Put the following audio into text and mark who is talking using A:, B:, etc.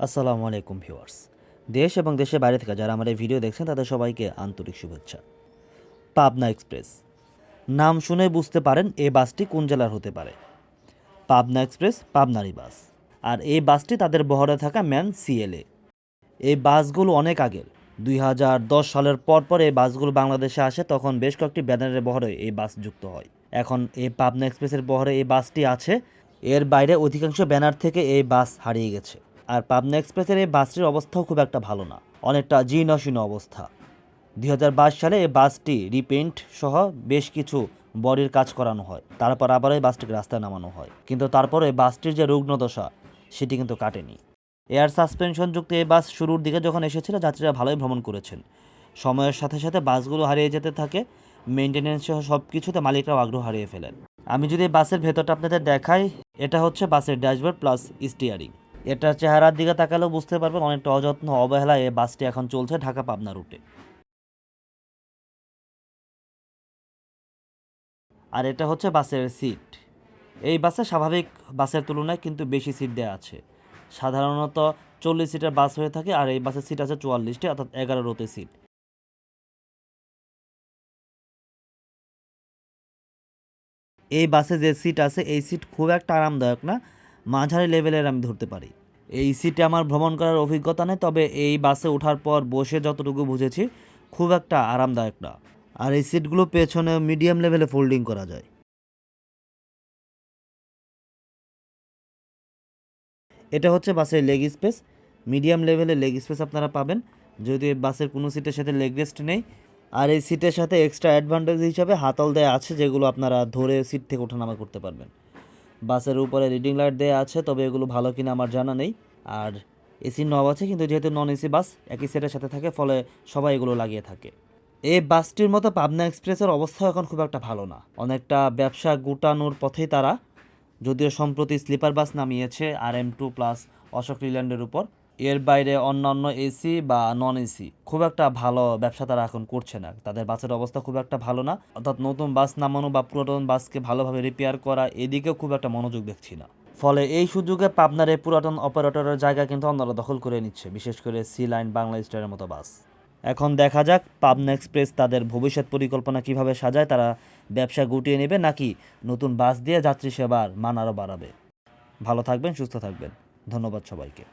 A: আসসালামু আলাইকুম ভিউয়ার্স। দেশ এবং দেশের বাইরে থেকে যারা এই ভিডিও দেখছেন, তাদের সবাইকে আন্তরিক শুভেচ্ছা। পাবনা এক্সপ্রেস। নাম শুনে বুঝতে পারেন এই বাসটি কোন জেলার হতে পারে। পাবনা এক্সপ্রেস পাবনারি বাস। আর এই বাসটি তাদের বহরে থাকা ম্যান সিএলএ। এই বাসগুলো অনেক আগের। দুই হাজার দশ সালের পর পর এই বাসগুলো বাংলাদেশে আসে, তখন বেশ কয়েকটি ব্যানারের বহরে এই বাস যুক্ত হয়। এখন এই পাবনা এক্সপ্রেসের বহরে এই বাসটি আছে। এর বাইরে অধিকাংশ ব্যানার থেকে এই বাস হারিয়ে গেছে। আর পাবনা এক্সপ্রেসের এই বাসটির অবস্থাও খুব একটা ভালো না। অনেকটা জীর্ণশীর্ণ অবস্থা। দুই হাজার বাইশ সালে এই বাসটি রিপেন্ট সহ বেশ কিছু বডির কাজ করানো হয়। তারপর আবার এই বাসটিকে রাস্তায় নামানো হয়। কিন্তু তারপরে বাসটির যে রুগ্ন দশা, সেটি কিন্তু কাটেনি। এয়ার সাসপেনশন যুক্ত এই বাস শুরুর দিকে যখন এসেছিল, যাত্রীরা ভালোই ভ্রমণ করেছেন। সময়ের সাথে সাথে বাসগুলো হারিয়ে যেতে থাকে মেনটেনেন্স সহ সব কিছুতে মালিকরাও আগ্রহ হারিয়ে ফেলেন। আমি যদি বাসের ভেতরটা আপনাদের দেখাই, এটা হচ্ছে বাসের ড্যাশবোর্ড প্লাস স্টিয়ারিং এটার চেহারার দিকে তাকালেও বুঝতে পারবেন অনেকটা অযত্ন অবহেলায় এই বাসটি এখন চলছে ঢাকা পাবনা রুটে। আর এটা হচ্ছে বাসের সিট। এই বাসে স্বাভাবিক বাসের তুলনায় কিন্তু বেশি সিট দেওয়া আছে। সাধারণত চল্লিশ সিটের বাস হয়ে থাকে আর এই বাসের সিট আছে চুয়াল্লিশটি, অর্থাৎ এগারো রোতে সিট। এই বাসে যে সিট আছে, এই সিট খুব একটা আরামদায়ক না মাঝারি লেভেলের আমি ধরতে পারি। এই সিটে আমার ভ্রমণ করার অভিজ্ঞতা নেই, তবে এই বাসে ওঠার পর বসে যতটুকু বুঝেছি, খুব একটা আরামদায়ক না। আর এই সিটগুলো পেছনে মিডিয়াম লেভেলে ফোল্ডিং করা যায়। এটা হচ্ছে বাসের লেগ স্পেস মিডিয়াম লেভেলে লেগ স্পেস আপনারা পাবেন। যদি বাসের কোনো সিটের সাথে লেগ রেস্ট নেই। আর এই সিটের সাথে এক্সট্রা অ্যাডভান্টেজ হিসাবে হাতল দেয়া আছে, যেগুলো আপনারা ধরে সিট থেকে ওঠানামা করতে পারবেন। বাসের উপরে রিডিং লাইট দেওয়া আছে, তবে এগুলো ভালো কিনা আমার জানা নেই। আর এসি নব আছে, কিন্তু যেহেতু নন এসি বাস, একই সেটের সাথে থাকে, ফলে সবাই এগুলো লাগিয়ে থাকে। এই বাসটির মতো পাবনা এক্সপ্রেসের অবস্থা এখন খুব একটা ভালো না। অনেকটা ব্যবসা গুটানোর পথেই তারা, যদিও সম্প্রতি sleeper bus নামিয়েছে R M two plus Ashok লিল্যান্ডের উপর। এর বাইরে অন্যান্য এসি বা নন এসি খুব একটা ভালো ব্যবসা তারা এখন করছে না। তাদের বাসের অবস্থা খুব একটা ভালো না। অর্থাৎ নতুন বাস নামানো বা পুরাতন বাসকে ভালোভাবে রিপেয়ার করা, এদিকেও খুব একটা মনোযোগ দেখছি না। ফলে এই সুযোগে পাবনার এই পুরাতন অপারেটরের জায়গা কিন্তু অন্যরা দখল করে নিচ্ছে, বিশেষ করে সি লাইন বাংলা স্টারের মতো বাস। এখন দেখা যাক পাবনা এক্সপ্রেস তাদের ভবিষ্যৎ পরিকল্পনা কীভাবে সাজায়, তারা ব্যবসা গুটিয়ে নেবে নাকি নতুন বাস দিয়ে যাত্রী সেবার মান আরও বাড়াবে। ভালো থাকবেন, সুস্থ থাকবেন। ধন্যবাদ সবাইকে।